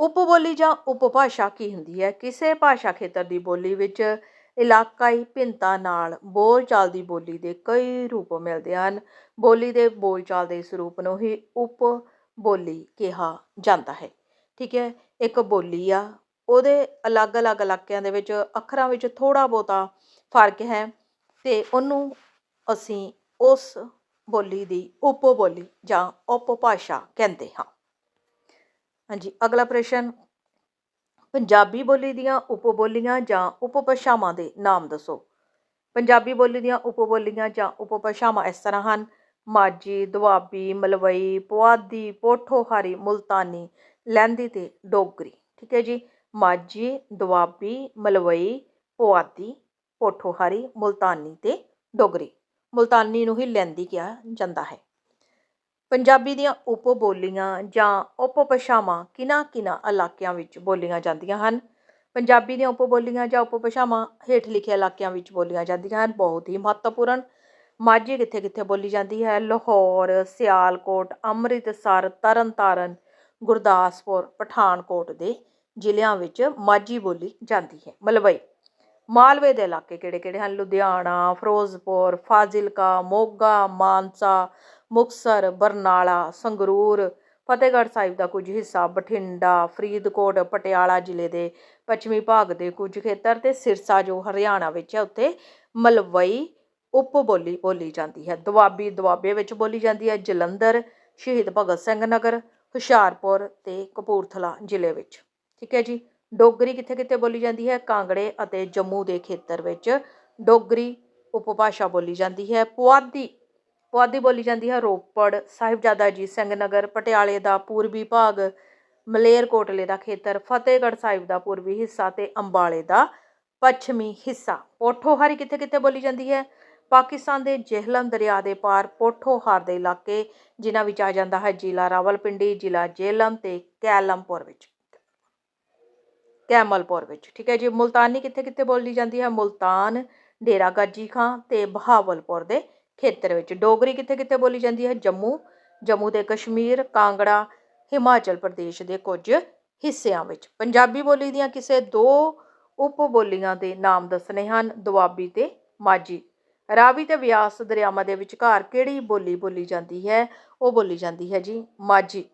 ਉਪਬੋਲੀ ਜਾਂ ਉਪਭਾਸ਼ਾ ਕੀ ਹੁੰਦੀ ਹੈ? ਕਿਸੇ ਭਾਸ਼ਾ ਖੇਤਰ ਦੀ ਬੋਲੀ ਵਿੱਚ ਇਲਾਕਾਈ ਭਿੰਨਤਾ ਨਾਲ ਬੋਲਚਾਲ ਦੀ ਬੋਲੀ ਦੇ ਕਈ ਰੂਪ ਮਿਲਦੇ ਹਨ। ਬੋਲੀ ਦੇ ਬੋਲਚਾਲ ਦੇ ਸਰੂਪ ਨੂੰ ਹੀ ਉਪ ਬੋਲੀ ਕਿਹਾ ਜਾਂਦਾ ਹੈ। ਠੀਕ ਹੈ, ਇੱਕ ਬੋਲੀ ਆ, ਉਹਦੇ ਅਲੱਗ-ਅਲੱਗ ਇਲਾਕਿਆਂ ਦੇ ਵਿੱਚ ਅੱਖਰਾਂ ਵਿੱਚ ਥੋੜਾ ਬਹੁਤਾ ਫ਼ਰਕ ਹੈ ਤੇ ਉਹਨੂੰ ਅਸੀਂ ਉਸ ਬੋਲੀ ਦੀ ਉਪ ਬੋਲੀ ਜਾਂ ਉਪਭਾਸ਼ਾ ਕਹਿੰਦੇ ਹਾਂ। ਹਾਂਜੀ, ਅਗਲਾ ਪ੍ਰਸ਼ਨ, ਪੰਜਾਬੀ ਬੋਲੀ ਦੀਆਂ ਉਪਬੋਲੀਆਂ ਜਾਂ ਉਪਭਾਸ਼ਾਵਾਂ ਦੇ ਨਾਮ ਦੱਸੋ। ਪੰਜਾਬੀ ਬੋਲੀ ਦੀਆਂ ਉਪਬੋਲੀਆਂ ਜਾਂ ਉਪਭਾਸ਼ਾਵਾਂ ਇਸ ਤਰ੍ਹਾਂ ਹਨ, ਮਾਝੀ, ਦੁਆਬੀ, ਮਲਵਈ, ਪੁਆਧੀ ਪੋਠੋਹਾਰੀ ਮੁਲਤਾਨੀ, ਲਹਿੰਦੀ ਤੇ ਡੋਗਰੀ, ਠੀਕ ਹੈ ਜੀ। ਮਾਝੀ, ਦੁਆਬੀ, ਮਲਵਈ, ਪੁਆਧੀ ਪੋਠੋਹਾਰੀ ਮੁਲਤਾਨੀ ਤੇ ਡੋਗਰੀ। ਮੁਲਤਾਨੀ ਨੂੰ ਹੀ ਲਹਿੰਦੀ ਕਿਹਾ ਜਾਂਦਾ ਹੈ। ਪੰਜਾਬੀ ਦੀਆਂ ਉਪ ਬੋਲੀਆਂ ਜਾਂ ਉਪਭਾਸ਼ਾਵਾਂ ਕਿਹਨਾਂ ਕਿਹਨਾਂ ਇਲਾਕਿਆਂ ਵਿੱਚ ਬੋਲੀਆਂ ਜਾਂਦੀਆਂ ਹਨ। ਪੰਜਾਬੀ ਦੀਆਂ ਉਪ ਬੋਲੀਆਂ ਜਾਂ ਉਪਭਾਸ਼ਾਵਾਂ ਹੇਠ ਲਿਖੇ ਇਲਾਕਿਆਂ ਵਿੱਚ ਬੋਲੀਆਂ ਜਾਂਦੀਆਂ ਹਨ। ਬਹੁਤ ਹੀ ਮਹੱਤਵਪੂਰਨ। ਮਾਝੀ ਕਿੱਥੇ ਕਿੱਥੇ ਬੋਲੀ ਜਾਂਦੀ ਹੈ? ਲਾਹੌਰ, ਸਿਆਲਕੋਟ, ਅੰਮ੍ਰਿਤਸਰ, ਤਰਨਤਾਰਨ, ਗੁਰਦਾਸਪੁਰ, ਪਠਾਨਕੋਟ ਦੇ ਜ਼ਿਲ੍ਹਿਆਂ ਵਿੱਚ ਮਾਝੀ ਬੋਲੀ ਜਾਂਦੀ ਹੈ। ਮਲਵਈ, ਮਾਲਵੇ ਦੇ ਇਲਾਕੇ ਕਿਹੜੇ ਕਿਹੜੇ ਹਨ? ਲੁਧਿਆਣਾ, ਫਿਰੋਜ਼ਪੁਰ, ਫਾਜ਼ਿਲਕਾ, ਮੋਗਾ, ਮਾਨਸਾ ਮੁਕਤਸਰ, ਬਰਨਾਲਾ, ਸੰਗਰੂਰ, ਫਤਿਹਗੜ੍ਹ ਸਾਹਿਬ ਦਾ ਕੁਝ ਹਿੱਸਾ ਬਠਿੰਡਾ, ਫਰੀਦਕੋਟ, ਪਟਿਆਲਾ ਜ਼ਿਲ੍ਹੇ ਦੇ ਪੱਛਮੀ ਭਾਗ ਦੇ ਕੁਝ ਖੇਤਰ ਅਤੇ ਸਿਰਸਾ ਜੋ ਹਰਿਆਣਾ ਵਿੱਚ ਹੈ ਉੱਥੇ ਮਲਵਈ ਉਪ ਬੋਲੀ ਬੋਲੀ ਜਾਂਦੀ ਹੈ। ਦੁਆਬੀ ਦੁਆਬੇ ਵਿੱਚ ਬੋਲੀ ਜਾਂਦੀ ਹੈ, ਜਲੰਧਰ, ਸ਼ਹੀਦ ਭਗਤ ਸਿੰਘ ਨਗਰ, ਹੁਸ਼ਿਆਰਪੁਰ ਤੇ ਕਪੂਰਥਲਾ ਜ਼ਿਲ੍ਹੇ ਵਿੱਚ। ਠੀਕ ਹੈ ਜੀ, ਡੋਗਰੀ ਕਿੱਥੇ ਕਿੱਥੇ ਬੋਲੀ ਜਾਂਦੀ ਹੈ? ਕਾਂਗੜੇ ਅਤੇ ਜੰਮੂ ਦੇ ਖੇਤਰ ਵਿੱਚ ਡੋਗਰੀ ਉਪਭਾਸ਼ਾ ਬੋਲੀ ਜਾਂਦੀ ਹੈ। ਪੁਆਧੀ ਪੁਆਧੀ ਬੋਲੀ ਜਾਂਦੀ ਹੈ ਰੋਪੜ ਸਾਹਿਬਜ਼ਾਦਾ ਅਜੀਤ ਸਿੰਘ ਨਗਰ, ਪਟਿਆਲੇ ਦਾ ਪੂਰਬੀ ਭਾਗ ਮਲੇਰਕੋਟਲੇ ਦਾ ਖੇਤਰ, ਫਤਿਹਗੜ੍ਹ ਸਾਹਿਬ ਦਾ ਪੂਰਬੀ ਹਿੱਸਾ ਤੇ ਅੰਬਾਲੇ ਦਾ ਪੱਛਮੀ ਹਿੱਸਾ। ਪੋਠੋਹਾਰੀ ਕਿੱਥੇ ਕਿੱਥੇ ਬੋਲੀ ਜਾਂਦੀ ਹੈ? ਪਾਕਿਸਤਾਨ ਦੇ ਜੇਹਲਮ ਦਰਿਆ ਦੇ ਪਾਰ ਪੋਠੋਹਾਰ ਦੇ ਇਲਾਕੇ, ਜਿਨ੍ਹਾਂ ਵਿੱਚ ਆ ਜਾਂਦਾ ਹੈ ਜ਼ਿਲ੍ਹਾ ਰਾਵਲਪਿੰਡੀ, ਜ਼ਿਲ੍ਹਾ ਜੇਹਲਮ ਤੇ ਕੈਲਮਪੁਰ ਵਿੱਚ। ਕੈਮਲਪੁਰ ਵਿੱਚ, ਠੀਕ ਹੈ ਜੀ। ਮੁਲਤਾਨੀ ਕਿੱਥੇ ਕਿੱਥੇ ਬੋਲੀ ਜਾਂਦੀ ਹੈ? ਮੁਲਤਾਨ ਡੇਰਾ ਗਾਜੀ ਖਾਂ ਤੇ ਬਹਾਵਲਪੁਰ ਦੇ ਖੇਤਰ ਵਿੱਚ। ਡੋਗਰੀ ਕਿੱਥੇ ਕਿੱਥੇ ਬੋਲੀ ਜਾਂਦੀ ਹੈ? ਜੰਮੂ ਜੰਮੂ ਤੇ ਕਸ਼ਮੀਰ, ਕਾਂਗੜਾ, ਹਿਮਾਚਲ ਪ੍ਰਦੇਸ਼ ਦੇ ਕੁਝ ਹਿੱਸਿਆਂ ਵਿੱਚ। ਪੰਜਾਬੀ ਬੋਲੀ ਦੀਆਂ ਕਿਸੇ ਦੋ ਉਪ ਬੋਲੀਆਂ ਦੇ ਨਾਮ ਦੱਸਣੇ ਹਨ। ਦੁਆਬੀ ਤੇ ਮਾਝੀ। ਰਾਵੀ ਤੇ ਵਿਆਸ ਦਰਿਆਵਾਂ ਦੇ ਵਿਚਕਾਰ ਕਿਹੜੀ ਬੋਲੀ ਬੋਲੀ ਜਾਂਦੀ ਹੈ? ਉਹ ਬੋਲੀ ਜਾਂਦੀ ਹੈ ਜੀ ਮਾਝੀ।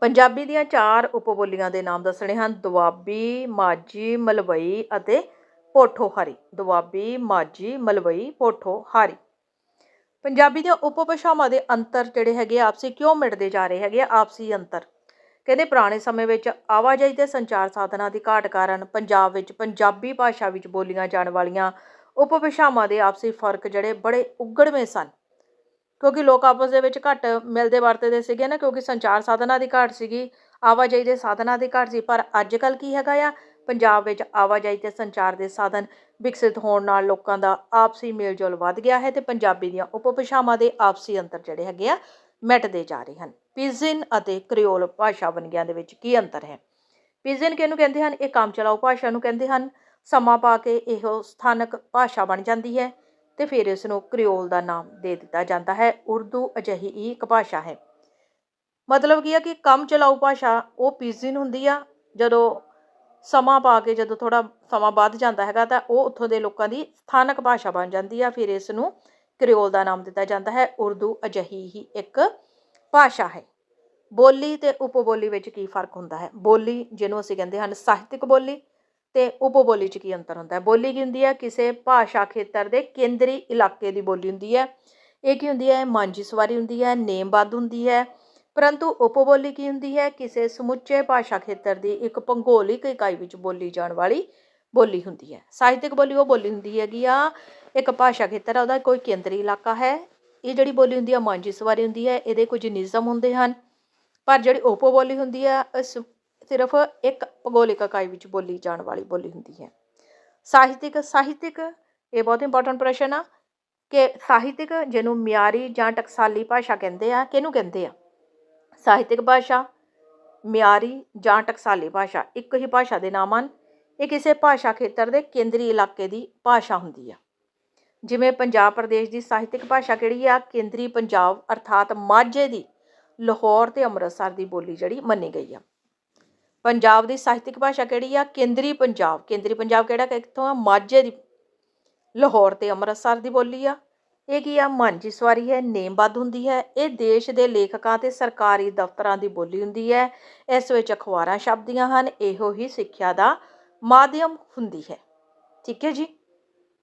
ਪੰਜਾਬੀ ਦੀਆਂ ਚਾਰ ਉਪ ਬੋਲੀਆਂ ਦੇ ਨਾਮ ਦੱਸਣੇ ਹਨ। ਦੁਆਬੀ, ਮਾਝੀ, ਮਲਵਈ ਅਤੇ ਪੋਠੋਹਾਰੀ ਦੁਆਬੀ ਮਾਝੀ ਮਲਵਈ ਪੋਠੋਹਾਰੀ। ਪੰਜਾਬੀ ਦੀਆਂ ਉਪਭਾਸ਼ਾਵਾਂ ਦੇ ਅੰਤਰ ਜਿਹੜੇ ਹੈਗੇ ਆ, ਆਪਸੀ ਕਿਉਂ ਮਿਟਦੇ ਜਾ ਰਹੇ ਹੈਗੇ ਆ? ਆਪਸੀ ਅੰਤਰ। ਕਹਿੰਦੇ ਪੁਰਾਣੇ ਸਮੇਂ ਵਿੱਚ ਆਵਾਜਾਈ ਤੇ ਸੰਚਾਰ ਸਾਧਨਾਂ ਦੀ ਘਾਟ ਕਾਰਨ ਪੰਜਾਬ ਵਿੱਚ ਪੰਜਾਬੀ ਭਾਸ਼ਾ ਵਿੱਚ ਬੋਲੀਆਂ ਜਾਣ ਵਾਲੀਆਂ ਉਪਭਾਸ਼ਾਵਾਂ ਦੇ ਆਪਸੀ ਫ਼ਰਕ ਜਿਹੜੇ ਬੜੇ ਉਗੜਵੇਂ ਸਨ। ਕਿਉਂਕਿ ਲੋਕ ਆਪਸ ਦੇ ਵਿੱਚ ਘੱਟ ਮਿਲਦੇ ਵਰਤਦੇ ਸੀਗੇ ਨਾ ਕਿਉਂਕਿ ਸੰਚਾਰ ਸਾਧਨਾਂ ਦੀ ਘਾਟ ਸੀਗੀ ਆਵਾਜਾਈ ਦੇ ਸਾਧਨਾਂ ਦੀ ਘਾਟ ਸੀ। ਪਰ ਅੱਜ ਕੱਲ ਕੀ ਹੈਗਾ ਆ ਪੰਜਾਬ ਵਿੱਚ ਆਵਾਜਾਈ ਤੇ ਸੰਚਾਰ ਦੇ ਸਾਧਨ ਵਿਕਸਿਤ ਹੋਣ ਨਾਲ ਲੋਕਾਂ ਦਾ ਆਪਸੀ ਮੇਲਜੋਲ ਵੱਧ ਗਿਆ ਹੈ ਤੇ ਪੰਜਾਬੀ ਦੀਆਂ ਉਪਭਾਸ਼ਾਵਾਂ ਦੇ ਆਪਸੀ ਅੰਤਰ ਜਿਹੜੇ ਹੈਗੇ ਆ, ਮਿਟਦੇ ਜਾ ਰਹੇ ਹਨ। ਪਿਜਨ ਅਤੇ ਕ੍ਰਿਓਲ ਭਾਸ਼ਾ ਵੰਨਗੀਆਂ ਦੇ ਵਿੱਚ ਕੀ ਅੰਤਰ ਹੈ? ਪਿਜਨ ਕਿਹਨੂੰ ਕਹਿੰਦੇ ਹਨ? ਇਹ ਕੰਮ ਚਲਾਊ ਭਾਸ਼ਾ ਨੂੰ ਕਹਿੰਦੇ ਹਨ। ਸਮਾਂ ਪਾ ਕੇ ਇਹੋ ਸਥਾਨਕ ਭਾਸ਼ਾ ਬਣ ਜਾਂਦੀ ਹੈ ਤੇ ਫਿਰ ਇਸ ਨੂੰ ਕ੍ਰਿਓਲ ਦਾ ਨਾਮ ਦੇ ਦਿੱਤਾ ਜਾਂਦਾ ਹੈ। ਉਰਦੂ ਅਜਿਹੀ ਇੱਕ ਭਾਸ਼ਾ ਹੈ। ਮਤਲਬ ਕੀ ਆ ਕਿ ਕੰਮ ਚਲਾਊ ਭਾਸ਼ਾ, ਉਹ ਪਿਜਨ ਹੁੰਦੀ ਆ। ਜਦੋਂ ਸਮਾਂ ਪਾ ਕੇ ਜਦੋਂ ਥੋੜਾ ਸਮਾਂ ਵੱਧ ਜਾਂਦਾ ਹੈਗਾ ਤਾਂ ਉਹ ਉੱਥੋਂ ਦੇ ਲੋਕਾਂ ਦੀ ਸਥਾਨਕ ਭਾਸ਼ਾ ਬਣ ਜਾਂਦੀ ਆ, ਫਿਰ ਇਸ ਨੂੰ ਕ੍ਰਿਓਲ ਦਾ ਨਾਮ ਦਿੱਤਾ ਜਾਂਦਾ ਹੈ। ਉਰਦੂ ਅਜਿਹੀ ਹੀ ਇੱਕ ਭਾਸ਼ਾ ਹੈ। ਬੋਲੀ ਤੇ ਉਪਬੋਲੀ ਵਿੱਚ ਕੀ ਫ਼ਰਕ ਹੁੰਦਾ ਹੈ? ਬੋਲੀ ਜਿਹਨੂੰ ਅਸੀਂ ਕਹਿੰਦੇ ਹਨ ਸਾਹਿਤਿਕ ਬੋਲੀ ਤੇ ਉਪਬੋਲੀ 'ਚ ਕੀ ਅੰਤਰ ਹੁੰਦਾ ਹੈ? ਬੋਲੀ ਕੀ ਹੁੰਦੀ ਹੈ? ਕਿਸੇ ਭਾਸ਼ਾ ਖੇਤਰ ਦੇ ਕੇਂਦਰੀ ਇਲਾਕੇ ਦੀ ਬੋਲੀ ਹੁੰਦੀ ਹੈ। ਇਹ ਕੀ ਹੁੰਦੀ ਹੈ? ਮਾਂਝੀ ਸਵਾਰੀ ਹੁੰਦੀ ਹੈ ਨੇਮਬੱਧ ਹੁੰਦੀ ਹੈ ਪਰੰਤੂ ਉਪਬੋਲੀ ਕੀ ਹੁੰਦੀ ਹੈ? ਕਿਸੇ ਸਮੁੱਚੇ ਭਾਸ਼ਾ ਖੇਤਰ ਦੀ ਇੱਕ ਭੂਗੋਲਿਕ ਇਕਾਈ ਵਿੱਚ ਬੋਲੀ ਜਾਣ ਵਾਲੀ ਬੋਲੀ ਹੁੰਦੀ ਹੈ। ਸਾਹਿਤਕ ਬੋਲੀ ਉਹ ਬੋਲੀ ਹੁੰਦੀ ਹੈਗੀ ਆ, ਇੱਕ ਭਾਸ਼ਾ ਖੇਤਰ ਆ, ਉਹਦਾ ਕੋਈ ਕੇਂਦਰੀ ਇਲਾਕਾ ਹੈ। ਇਹ ਜਿਹੜੀ ਬੋਲੀ ਹੁੰਦੀ ਆ, ਮਾਂਝੀ ਸਵਾਰੀ ਹੁੰਦੀ ਹੈ, ਇਹਦੇ ਕੁਝ ਨਿਯਮ ਹੁੰਦੇ ਹਨ। ਪਰ ਜਿਹੜੀ ਉਪਬੋਲੀ ਹੁੰਦੀ ਆ, ਇਸ ਸਿਰਫ ਇੱਕ ਭੂਗੋਲਿਕ ਇਕਾਈ ਵਿੱਚ ਬੋਲੀ ਜਾਣ ਵਾਲੀ ਬੋਲੀ ਹੁੰਦੀ ਹੈ। ਸਾਹਿਤਿਕ ਸਾਹਿਤਿਕ, ਇਹ ਬਹੁਤ ਇੰਪੋਰਟੈਂਟ ਪ੍ਰਸ਼ਨ ਆ ਕਿ ਸਾਹਿਤਿਕ ਜਿਹਨੂੰ ਮਿਆਰੀ ਜਾਂ ਟਕਸਾਲੀ ਭਾਸ਼ਾ ਕਹਿੰਦੇ ਆ, ਕਿਹਨੂੰ ਕਹਿੰਦੇ ਆ? ਸਾਹਿਤਿਕ ਭਾਸ਼ਾ, ਮਿਆਰੀ ਜਾਂ ਟਕਸਾਲੀ ਭਾਸ਼ਾ, ਇੱਕ ਹੀ ਭਾਸ਼ਾ ਦੇ ਨਾਮ ਹਨ ਇਹ ਕਿਸੇ ਭਾਸ਼ਾ ਖੇਤਰ ਦੇ ਕੇਂਦਰੀ ਇਲਾਕੇ ਦੀ ਭਾਸ਼ਾ ਹੁੰਦੀ ਆ। ਜਿਵੇਂ ਪੰਜਾਬ ਪ੍ਰਦੇਸ਼ ਦੀ ਸਾਹਿਤਿਕ ਭਾਸ਼ਾ ਕਿਹੜੀ ਆ? ਕੇਂਦਰੀ ਪੰਜਾਬ ਅਰਥਾਤ ਮਾਝੇ ਦੀ, ਲਾਹੌਰ ਤੇ ਅੰਮ੍ਰਿਤਸਰ ਦੀ ਬੋਲੀ ਜਿਹੜੀ ਮੰਨੀ ਗਈ ਆ। ਪੰਜਾਬ ਦੀ ਸਾਹਿਤਿਕ ਭਾਸ਼ਾ ਕਿਹੜੀ ਆ? ਕੇਂਦਰੀ ਪੰਜਾਬ। ਕੇਂਦਰੀ ਪੰਜਾਬ ਕਿਹੜਾ ਕਿੱਥੋਂ ਆ? ਮਾਝੇ ਦੀ, ਲਾਹੌਰ ਤੇ ਅੰਮ੍ਰਿਤਸਰ ਦੀ ਬੋਲੀ ਆ। ਇਹ ਕੀ ਆ? ਮਾਂਝੀ ਸਵਾਰੀ ਹੈ ਨੇਮਬੱਧ ਹੁੰਦੀ ਹੈ। ਇਹ ਦੇਸ਼ ਦੇ ਲੇਖਕਾਂ ਤੇ ਸਰਕਾਰੀ ਦਫ਼ਤਰਾਂ ਦੀ ਬੋਲੀ ਹੁੰਦੀ ਹੈ। ਇਸ ਵਿੱਚ ਅਖਬਾਰਾਂ ਛਪਦੀਆਂ ਹਨ। ਇਹੋ ਹੀ ਸਿੱਖਿਆ ਦਾ ਮਾਧਿਅਮ ਹੁੰਦੀ ਹੈ। ਠੀਕ ਹੈ ਜੀ?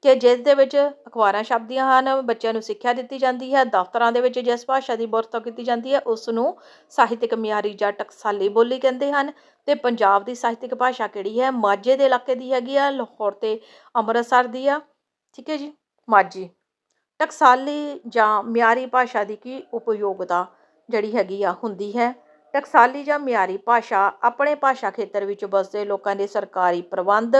ਕਿ ਜਿਸ ਦੇ ਵਿੱਚ ਅਖਬਾਰਾਂ ਛਪਦੀਆਂ ਹਨ, ਬੱਚਿਆਂ ਨੂੰ ਸਿੱਖਿਆ ਦਿੱਤੀ ਜਾਂਦੀ ਹੈ। ਦਫ਼ਤਰਾਂ ਦੇ ਵਿੱਚ ਜਿਸ ਭਾਸ਼ਾ ਦੀ ਵਰਤੋਂ ਕੀਤੀ ਜਾਂਦੀ ਹੈ ਉਸ ਨੂੰ ਸਾਹਿਤਿਕ ਮਿਆਰੀ ਜਾਂ ਟਕਸਾਲੀ ਬੋਲੀ ਕਹਿੰਦੇ ਹਨ। ਤੇ ਪੰਜਾਬ ਦੀ ਸਾਹਿਤਿਕ ਭਾਸ਼ਾ ਕਿਹੜੀ ਹੈ? ਮਾਝੇ ਦੇ ਇਲਾਕੇ ਦੀ ਹੈਗੀ ਆ, ਲਾਹੌਰ ਤੇ ਅੰਮ੍ਰਿਤਸਰ ਦੀ ਆ। ਠੀਕ ਹੈ ਜੀ? ਮਾਝੀ। ਟਕਸਾਲੀ ਜਾਂ ਮਿਆਰੀ ਭਾਸ਼ਾ ਦੀ ਕੀ ਉਪਯੋਗਤਾ ਜਿਹੜੀ ਹੈਗੀ ਆ ਹੁੰਦੀ ਹੈ? ਟਕਸਾਲੀ ਜਾਂ ਮਿਆਰੀ ਭਾਸ਼ਾ ਆਪਣੇ ਭਾਸ਼ਾ ਖੇਤਰ ਵਿੱਚ ਵਸਦੇ ਲੋਕਾਂ ਦੇ ਸਰਕਾਰੀ ਪ੍ਰਬੰਧ,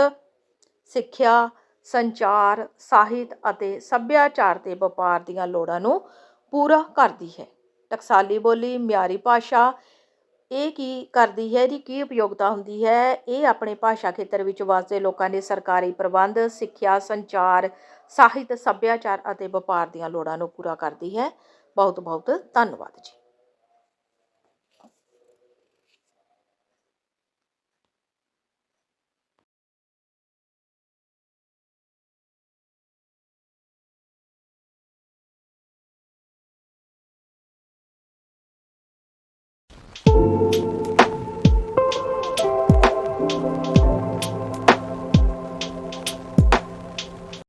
ਸਿੱਖਿਆ, ਸੰਚਾਰ, ਸਾਹਿਤ ਅਤੇ ਸੱਭਿਆਚਾਰ ਤੇ ਵਪਾਰ ਦੀਆਂ ਲੋੜਾਂ ਨੂੰ ਪੂਰਾ ਕਰਦੀ ਹੈ। ਟਕਸਾਲੀ ਬੋਲੀ ਮਿਆਰੀ ਭਾਸ਼ਾ ਇਹ ਕੀ ਕਰਦੀ ਹੈ? ਇਹਦੀ ਕੀ ਉਪਯੋਗਤਾ ਹੁੰਦੀ ਹੈ? ਇਹ ਆਪਣੇ ਭਾਸ਼ਾ ਖੇਤਰ ਵਿੱਚ ਵਸਦੇ ਲੋਕਾਂ ਦੇ ਸਰਕਾਰੀ ਪ੍ਰਬੰਧ, ਸਿੱਖਿਆ, ਸੰਚਾਰ ਸਾਹਿਤ ਸੱਭਿਆਚਾਰ ਅਤੇ ਵਪਾਰ ਦੀਆਂ ਲੋੜਾਂ ਨੂੰ ਪੂਰਾ ਕਰਦੀ ਹੈ। ਬਹੁਤ ਬਹੁਤ ਧੰਨਵਾਦ ਜੀ।